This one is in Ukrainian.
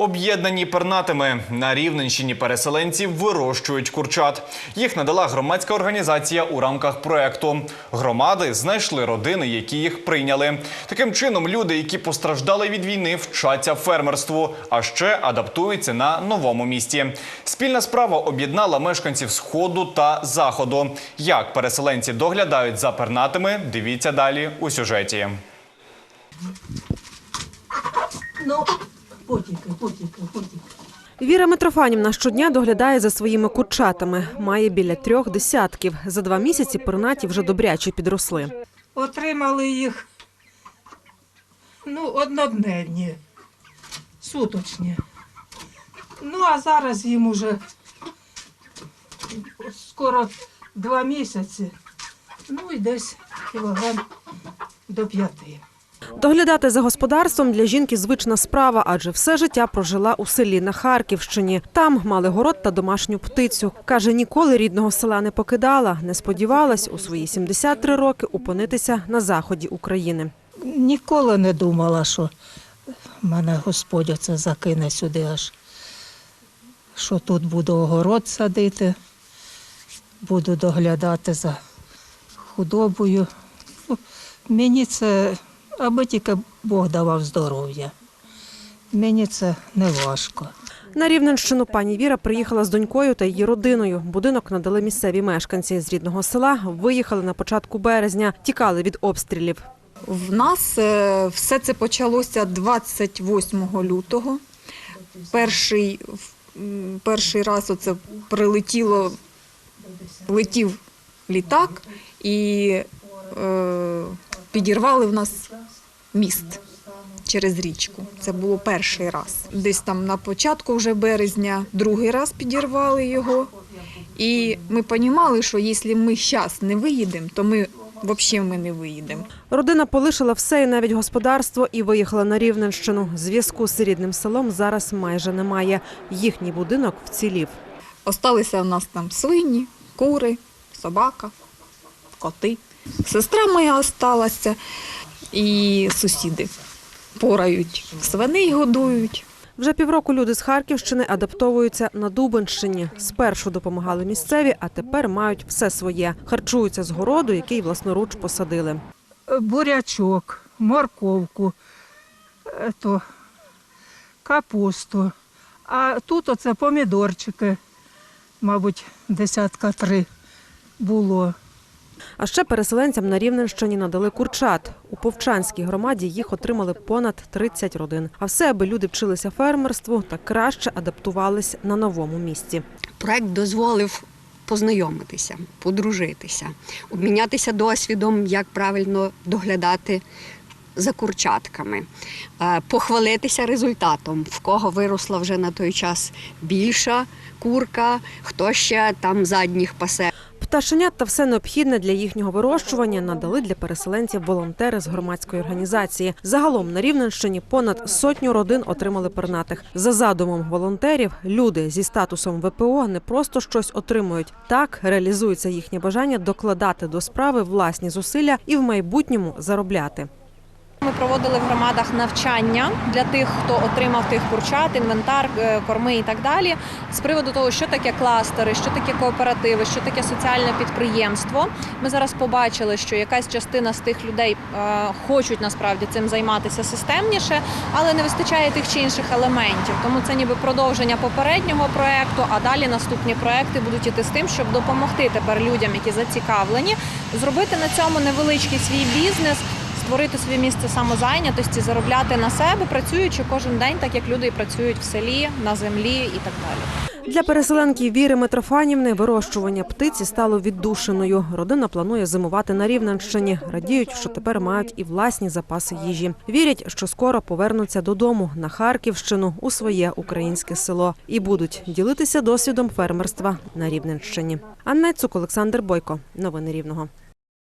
Об'єднані пернатими на Рівненщині переселенці вирощують курчат. Їх надала громадська організація у рамках проекту. Громади знайшли родини, які їх прийняли. Таким чином, люди, які постраждали від війни, вчаться фермерству, а ще адаптуються на новому місці. Спільна справа об'єднала мешканців сходу та заходу. Як переселенці доглядають за пернатими, дивіться далі у сюжеті. Ну, потікай, потікай, потікай. Віра Митрофанівна щодня доглядає за своїми курчатами. Має біля трьох десятків. За два місяці пернаті вже добряче підросли. Отримали їх ну, однодневні, суточні. Ну, а зараз їм уже скоро два місяці. Ну і десь кілограм до п'яти. Доглядати за господарством для жінки звична справа, адже все життя прожила у селі на Харківщині. Там мали город та домашню птицю. Каже, ніколи рідного села не покидала, не сподівалась у свої 73 роки опинитися на заході України. Ніколи не думала, що мене Господь оце закине сюди аж. Що тут буду огород садити, буду доглядати за худобою. Ну, Мені це, аби тільки Бог давав здоров'я. Мені це не важко. На Рівненщину пані Віра приїхала з донькою та її родиною. Будинок надали місцеві мешканці з рідного села. Виїхали на початку березня, тікали від обстрілів. В нас е, все це почалося 28 лютого. Перший, перший раз оце прилетіло, летів літак і е, підірвали в нас міст через річку. Це було перший раз. Десь там на початку вже березня, другий раз підірвали його. І ми розуміли, що якщо ми зараз не виїдемо, то ми взагалі ми не виїдемо. Родина полишила все і навіть господарство і виїхала на Рівненщину. Зв'язку з рідним селом зараз майже немає. Їхній будинок вцілів. Осталися в нас там свині, кури, собака, коти. Сестра моя осталася і сусіди порають, свиней годують. Вже півроку люди з Харківщини адаптовуються на Дубенщині. Спершу допомагали місцеві, а тепер мають все своє. Харчуються з городу, який власноруч посадили. бурячок, морковку, то, капусту. А тут оце помідорчики, мабуть, десятка три було. А ще переселенцям на Рівненщині надали курчат. У Повчанській громаді їх отримали понад 30 родин. А все, аби люди вчилися фермерству та краще адаптувались на новому місці. Проект дозволив познайомитися, подружитися, обмінятися досвідом, як правильно доглядати за курчатками, е, похвалитися результатом, в кого виросла вже на той час більша курка, хто ще там задніх пасе. Пташенят та все необхідне для їхнього вирощування надали для переселенців волонтери з громадської організації. Загалом на Рівненщині понад сотню родин отримали пернатих. За задумом волонтерів, люди зі статусом ВПО не просто щось отримують. Так реалізується їхнє бажання докладати до справи власні зусилля і в майбутньому заробляти. Ми проводили в громадах навчання для тих, хто отримав тих курчат, інвентар, е, корми і так далі. З приводу того, що таке кластери, що таке кооперативи, що таке соціальне підприємство. Ми зараз побачили, що якась частина з тих людей е, хочуть насправді цим займатися системніше, але не вистачає тих чи інших елементів. Тому це ніби продовження попереднього проекту, а далі наступні проекти будуть іти з тим, щоб допомогти тепер людям, які зацікавлені, зробити на цьому невеличкий свій бізнес створити своє місце самозайнятості, заробляти на себе, працюючи кожен день, так як люди працюють в селі, на землі і так далі. Для переселенки Віри Митрофанівни вирощування птиці стало віддушиною. Родина планує зимувати на Рівненщині. Радіють, що тепер мають і власні запаси їжі. Вірять, що скоро повернуться додому на Харківщину у своє українське село і будуть ділитися досвідом фермерства на Рівненщині. Анна Цук, Олександр Бойко. Новини Рівного.